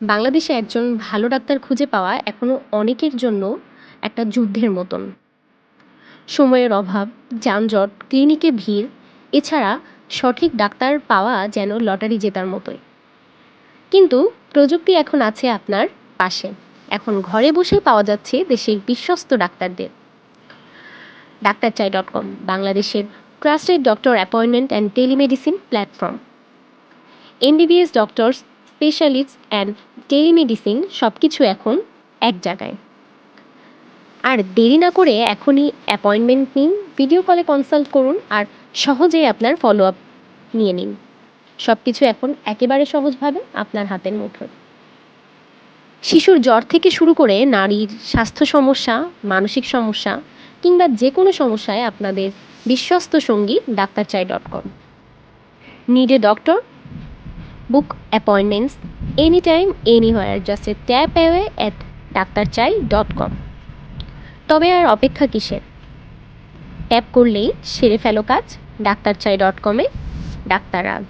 বাংলাদেশে একজন ভালো ডাক্তার খুঁজে পাওয়া এখনও অনেকের জন্য একটা যুদ্ধের মতন। সময়ের অভাব, যানজট, ক্লিনিকে ভিড়, এছাড়া সঠিক ডাক্তার পাওয়া যেন লটারি জেতার মতোই। কিন্তু প্রযুক্তি এখন আছে আপনার পাশে। এখন ঘরে বসে পাওয়া যাচ্ছে দেশের বিশ্বস্ত ডাক্তারদের। ডাক্তার চাই ডট কম, বাংলাদেশের trusted doctor appointment and telemedicine platform. MBBS doctors specialist and telemedicine সব কিছু এখন এক জায়গায়। আর দেরি না করে এখনই অ্যাপয়েন্টমেন্ট নিন ভিডিও কলে কনসাল্ট করুন আর সহজেই আপনার ফলো আপ নিয়ে নিন। সব কিছু এখন একেবারে সহজভাবে আপনার হাতের মুঠোয়। শিশুর জ্বর থেকে শুরু করে নারীর স্বাস্থ্য সমস্যা, মানসিক সমস্যা কিংবা যে কোনো সমস্যায় আপনাদের বিশ্বস্ত সঙ্গী Daktar Chai dot com. Need a doctor book appointments any time anywhere just a tap away at Daktar Chai dot com তবে আর অপেক্ষা কিসের? ট্যাপ করলেই সেরে ফেলো কাজ। ডাক্তার চাই ডট কমে ডাক্তার আজ।